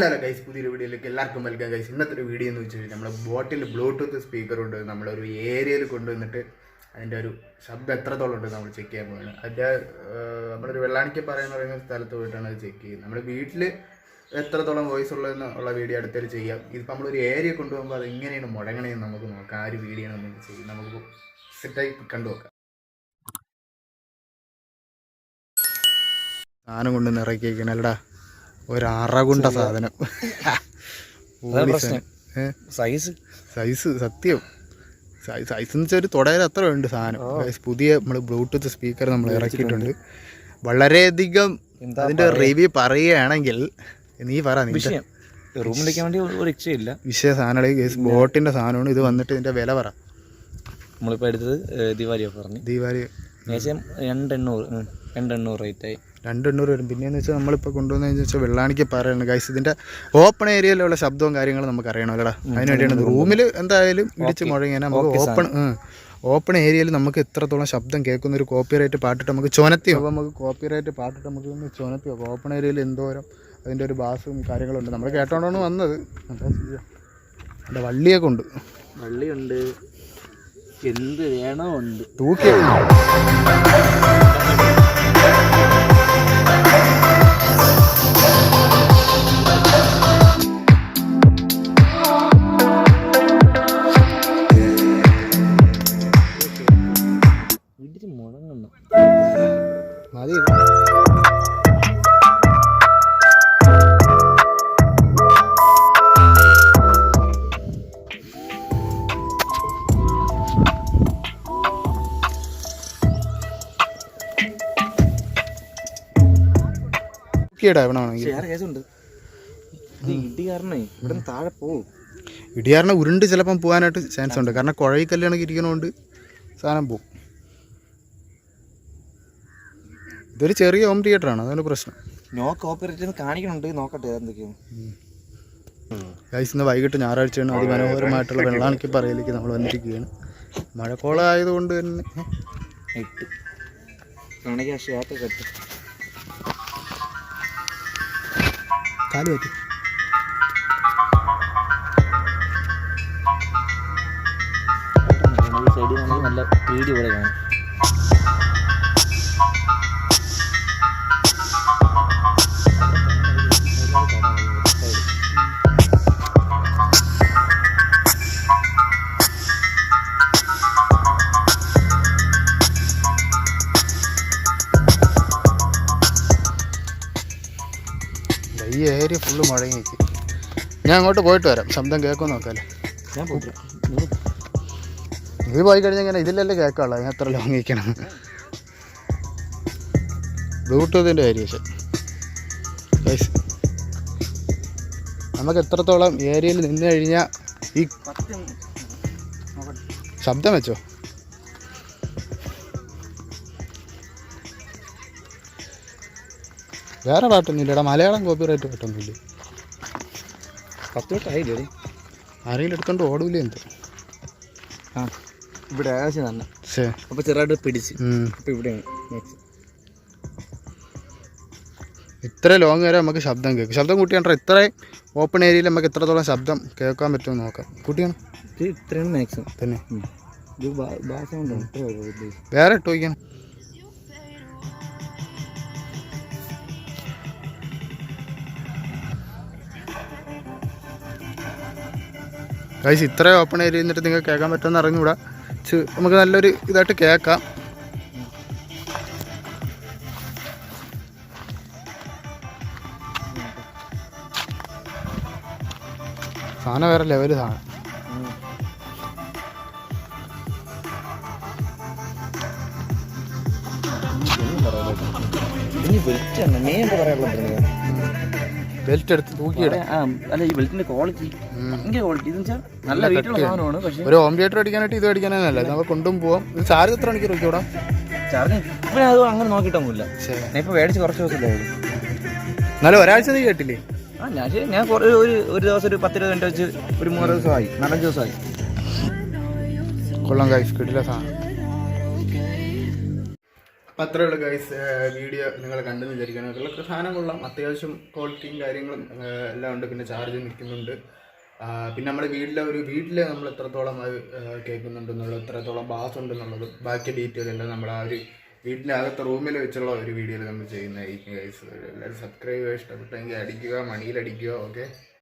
Hello hello guys പുതിയൊരു വീഡിയോയിലേക്ക് എല്ലാവർക്കും വെൽക്കം ഗൈസ് ഇന്നത്തെ ഒരു വീഡിയോ എന്ന് വെച്ചാൽ നമ്മുടെ ബോട്ടിൽ ബ്ലൂടൂത്ത് സ്പീക്കർ ഉണ്ട് നമ്മളൊരു ഏരിയയിൽ കൊണ്ടുവന്നിട്ട് അതിന്റെ ഒരു ശബ്ദം എത്രത്തോളം ഉണ്ട് നമ്മൾ ചെക്ക് ചെയ്യാൻ പോവാണ്. അതിന്റെ നമ്മളൊരു വെള്ളാണിക്ക് പറയുന്ന പറയുന്ന സ്ഥലത്ത് പോയിട്ടാണ് അത് ചെക്ക് ചെയ്യുന്നത്. നമ്മുടെ വീട്ടിൽ എത്രത്തോളം വോയിസ് ഉള്ളതെന്ന് ഉള്ള വീഡിയോ അടുത്തൊരു ചെയ്യാം. ഇതിപ്പോൾ നമ്മളൊരു ഏരിയ കൊണ്ടുപോകുമ്പോൾ അത് എങ്ങനെയാണ് മുടങ്ങണേന്ന് നമുക്ക് നോക്കാം. ആ ഒരു വീഡിയോ നമുക്ക് ചെയ്യും നമുക്ക് സെറ്റായി കണ്ടു നോക്കാം. സാധനം കൊണ്ട് നിറയ്ക്കണല്ലടാ ഒരു അറകുണ്ട സാധനം. സൈസ്. സൈസ് സത്യം. സൈസ് എന്ന് വെച്ചാൽ ഒരു തുടയിൽ അത്ര ഉണ്ട് സാധനം. പുതിയ നമ്മൾ ബ്ലൂടൂത്ത് സ്പീക്കർ നമ്മൾ ഇറക്കിയിട്ടുണ്ട്. വളരെയധികം അതിന്റെ റിവ്യൂ പറയുകയാണെങ്കിൽ നീ പറ റൂമിലേക്ക് വേണ്ടി ഒരു രക്ഷയില്ല. വിഷയ സാധനമാണ് ബോട്ടിന്റെ സാധനമാണ്. ഇത് വന്നിട്ട് ഇതിന്റെ വില പറ. നമ്മളിപ്പോൾ എടുത്തത് ഏഹ്, ദിവാലിയ പറഞ്ഞു. ദീപാവലി ഏകദേശം രണ്ടെണ്ണൂറ് രണ്ടെണ്ണൂറ് രണ്ടെണ്ണൂറ് റേറ്റായി രണ്ടെണ്ണൂറ് വരും. പിന്നെയെന്ന് വെച്ചാൽ നമ്മളിപ്പോൾ കൊണ്ടുവന്നതെന്ന് വെച്ചാൽ വെള്ളാണിക്ക് പറയണം ഗൈസ് ഇതിന്റെ ഓപ്പൺ ഏരിയയിലുള്ള ശബ്ദവും കാര്യങ്ങളും നമുക്ക് അറിയണമല്ലോടാ. അതിന് വേണ്ടിയാണ് റൂമിൽ എന്തായാലും ഇടിച്ച് മുഴങ്ങിയാൽ നമുക്ക് ഓപ്പൺ ഓപ്പൺ ഏരിയയിൽ നമുക്ക് എത്രത്തോളം ശബ്ദം കേൾക്കുന്ന ഒരു കോപ്പിറൈറ്റ് പാട്ടിട്ട് നമുക്ക് ചുനത്തി അപ്പോൾ നമുക്ക് കോപ്പിറൈറ്റ് പാട്ടിട്ട് നമുക്ക് ഒന്ന് ചുനത്തി നോക്കാം ഓപ്പൺ ഏരിയയിൽ എന്തോരം അതിന്റെ ഒരു ബാസും കാര്യങ്ങളും ഉണ്ട് നമ്മൾ കേട്ടോണ്ടാണ് വന്നത്. എന്താ ചെയ്യുക എന്റെ വള്ളിയൊക്കെ ഉണ്ട്. വള്ളിയുണ്ട്. എന്ത് വേണോ ഉണ്ട്. തൂക്കിയിടാ ഇവിടെ വേണമെങ്കിൽ വേറെ കേസുണ്ട് ഇത് ഇടി കാരണേ ഇവിടെ താഴെ പോവും. ഇടിയാറിനെ ഉരുണ്ട് ചിലപ്പം പോകാനായിട്ട് ചാൻസ് ഉണ്ട്. കാരണം കുഴയിൽ കല്യാണൊക്കെ ഇരിക്കണോണ്ട് സാധനം പോവും. ഇതൊരു ചെറിയ ഹോം തിയേറ്ററാണ് അതാണ് പ്രശ്നം. നോ കോപ്പറേറ്റ് കാണിക്കണുണ്ട്. നോക്കട്ടെ എന്തൊക്കെയാണ് ഗൈസ് ഇന്ന് വൈകിട്ട് ഞായറാഴ്ചയാണ്. അതിമനോഹരമായിട്ടുള്ള വെള്ളാണിക്ക് പറയലേക്ക് നമ്മൾ വന്നിരിക്കുകയാണ്. മഴക്കോളായതുകൊണ്ട് തന്നെ എട്ട് കാണിക്കാൻ ഷാപ്പ് കെട്ട് കാൽ പറ്റി. നല്ല പേടി പോലെ കാണും. ഈ ഏരിയ ഫുള്ള് മുഴങ്ങി നിൽക്കും ഞാൻ അങ്ങോട്ട് പോയിട്ട് വരാം. ശബ്ദം കേൾക്കുമെന്ന് നോക്കാല്ലേ ഞാൻ ഇത് പോയി കഴിഞ്ഞാൽ ഇങ്ങനെ ഇതിലല്ലേ കേൾക്കാളോ അതിന് എത്ര ലോങ് നിൽക്കണം ബ്ലൂടൂത്തിന്റെ വേരിയേഷൻ ഗൈസ് നമുക്ക് എത്രത്തോളം ഏരിയയിൽ നിന്ന് കഴിഞ്ഞാൽ ഈ ശബ്ദം വെച്ചോ? വേറെ പാട്ടൊന്നും ഇല്ലടാ മലയാളം കോപ്പിറൈറ്റ് പാട്ടൊന്നുമില്ല. പത്ത് തൊട്ടായില്ലേ ആരെങ്കിലും എടുത്തോണ്ട് ഓടൂലേ എന്ത്? ആ ഇവിടെ ആകാശം തന്നെ. ശേ അപ്പോൾ ചെറുതായിട്ട് പിടിച്ച്. അപ്പോൾ ഇവിടെയാണ്. ഇത്ര ലോങ് വരെ നമുക്ക് ശബ്ദം കേൾക്കും. ശബ്ദം കൂട്ടിയാണ്ടോ ഇത്ര ഓപ്പൺ ഏരിയയിൽ നമുക്ക് എത്രത്തോളം ശബ്ദം കേൾക്കാൻ പറ്റുമെന്ന് നോക്കാം. കൂട്ടിയാണ്? ഇത് ഇത്രയാണ് മാക്സിമം തന്നെ. ഇത് ഭാഷ വേറെ ഇട്ട് വയ്ക്കണം ഗൈസ് ഇത്ര ഓപ്പൺ ഏരിയ എന്നിട്ട് നിങ്ങൾക്ക് കേൾക്കാൻ പറ്റുമെന്ന് അറിഞ്ഞുകൂടാ. നമുക്ക് നല്ലൊരു ഇതായിട്ട് കേൾക്കാം. സാധനം വേറെ ലെവൽ സാധനം. ഇനി വെളിച്ചാണ് മെയിൻ പറയാനുള്ളത് ബെൽറ്റ് എടുത്ത് തൂക്കിയിടാം അല്ല ഈ ബെൽറ്റിന്റെ ക്വാളിറ്റി ഭയങ്കര ക്വാളിറ്റി എന്ന് വെച്ചാൽ നല്ല വെയിറ്റുള്ള സാധനമാണ് പക്ഷേ ഒരു ഹോം തിയേറ്റർ അടിക്കാനായിട്ട് ഇത് അടിക്കാനല്ല നമ്മൾ കൊണ്ടും പോവാം. ഇത് ചാർജ് എത്ര മണിക്കൂർ വയ്ക്കൂടാ ചാർജ് ഇപ്പം അത് അങ്ങനെ നോക്കിയിട്ടൊന്നുമില്ല ഞാൻ ഇപ്പോൾ മേടിച്ച് കുറച്ച് ദിവസമല്ലേ എന്നാലും ഒരാഴ്ച നീ കേട്ടില്ലേ? ആ ഞാൻ ഞാൻ കുറേ ഒരു ഒരു ദിവസം ഒരു പത്ത് ഇരുപത് മിനിറ്റ് വെച്ച് ഒരു മൂന്ന് ദിവസമായി നാലഞ്ച് ദിവസമായി കൊള്ളാം കായ്സ് കിട്ടില്ല സാധനം. അപ്പം ഉള്ളൂ ഗൈസ് വീഡിയോ നിങ്ങൾ കണ്ടെന്ന് വിചാരിക്കണം ഉള്ള സാധനം കൊള്ളാം. അത്യാവശ്യം ക്വാളിറ്റിയും കാര്യങ്ങളും എല്ലാം ഉണ്ട്. പിന്നെ ചാർജ് നിൽക്കുന്നുണ്ട്. പിന്നെ നമ്മുടെ വീട്ടിലെ ഒരു വീട്ടിൽ നമ്മൾ എത്രത്തോളം അത് കേൾക്കുന്നുണ്ടെന്നുള്ളത് എത്രത്തോളം ബാസ് ഉണ്ടെന്നുള്ളത് ബാക്കി ഡീറ്റെയിൽ എല്ലാം നമ്മൾ ആ ഒരു വീട്ടിന്റെ അകത്തെ റൂമിൽ വെച്ചുള്ള ഒരു വീഡിയോയിൽ നമ്മൾ ചെയ്യുന്നതായിരിക്കും ഗൈസ് എല്ലാവരും സബ്സ്ക്രൈബ് ചെയ്യുക ഇഷ്ടപ്പെട്ടെങ്കിൽ അടിക്കുക മണിയിലടിക്കുക ഓക്കെ